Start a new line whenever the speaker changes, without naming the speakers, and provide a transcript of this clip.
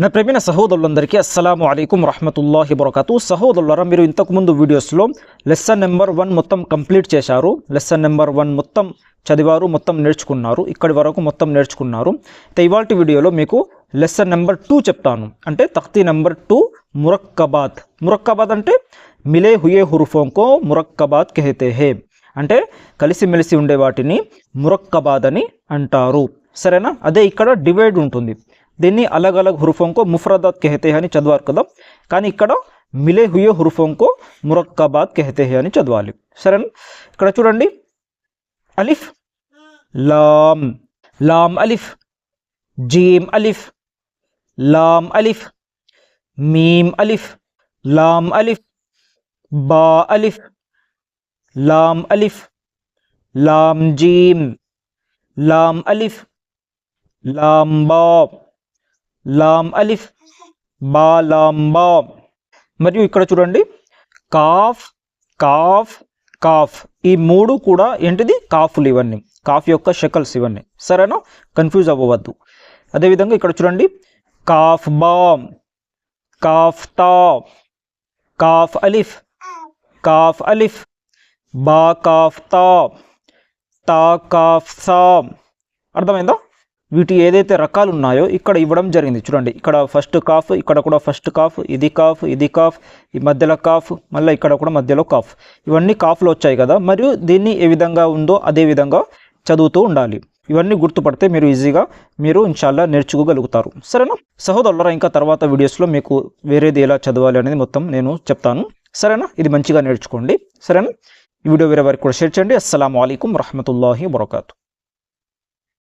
నా ప్రేమైన సహోదరులందరికీ అస్సలం అయికం రహమతుల్లాహి బరకతు. సహోదరులరా మీరు ఇంతకుముందు వీడియోస్లో లెసన్ నెంబర్ వన్ మొత్తం కంప్లీట్ చేశారు. లెసన్ నెంబర్ వన్ మొత్తం చదివారు మొత్తం నేర్చుకున్నారు. ఇక్కడి వరకు మొత్తం నేర్చుకున్నారు. అయితే ఇవాళ వీడియోలో మీకు లెసన్ నెంబర్ టూ చెప్తాను. అంటే తఖ్తీ నెంబర్ టూ మురక్కబాద్. మురక్కబాద్ అంటే మిలే హుయే హురుఫోంకో మురక్కబాద్ కెహతే హే. అంటే కలిసిమెలిసి ఉండే వాటిని మురక్కబాద్ అని అంటారు. సరేనా? అదే ఇక్కడ డివైడ్ ఉంటుంది. దీన్ని అలగ్ అలగ్ హురుఫోంకో ముఫ్రదాత్ కెహతే హే అని చదవాలి కదా. కానీ ఇక్కడ మిలే హుయే హురుఫోంకో మురక్కబాద్ కెహతే హే అని చదవాలి. సరేనా? ఇక్కడ చూడండి. అలిఫ్ లామ్ లామ్ అలిఫ్ జీమ్ అలిఫ్ లామ్ అలిఫ్ మీమ్ అలిఫ్ లామ్ అలిఫ్ బా అలిఫ్ లామ్ అలిఫ్ లామ్ జీమ్ లామ్ అలిఫ్ లామ్ బా. లామ్ అలిఫ్ బా లామ్ బా. మరియు ఇక్కడ చూడండి కాఫ్ కాఫ్ కాఫ్. ఈ మూడు కూడా ఏంటిది? కాఫ్లు ఇవన్నీ. కాఫ్ యొక్క షకల్స్ ఇవన్నీ. సరేనా? కన్ఫ్యూజ్ అవ్వవద్దు. అదేవిధంగా ఇక్కడ చూడండి కాఫ్ బామ్ కాఫ్ తా కాఫ్ అలిఫ్ కాఫ్ అలిఫ్ బా కాఫ్ తా తా కాఫ్ సా. అర్థమైందా? వీటి ఏదైతే రకాలు ఉన్నాయో ఇక్కడ ఇవ్వడం జరిగింది. చూడండి ఇక్కడ ఫస్ట్ కాఫ్ ఇక్కడ కూడా ఫస్ట్ కాఫ్ ఇది కాఫ్ ఇది కాఫ్ ఈ మధ్యలో కాఫ్ మళ్ళీ ఇక్కడ కూడా మధ్యలో కాఫ్ ఇవన్నీ కాఫ్లు వచ్చాయి కదా మరియు దీన్ని ఏ విధంగా ఉందో అదే విధంగా చదువుతూ ఉండాలి. ఇవన్నీ గుర్తుపడితే మీరు ఈజీగా మీరు ఇన్షాల్లా నేర్చుకోగలుగుతారు. సరేనా? సహోదరులరా ఇంకా తర్వాత వీడియోస్లో మీకు వేరేది ఎలా చదవాలి అనేది మొత్తం నేను చెప్తాను. సరేనా? ఇది మంచిగా నేర్చుకోండి. సరేనా? ఈ వీడియో వేరే వారికి కూడా షేర్ చేయండి. అస్సలం అయికం వరహమూల వరకాతు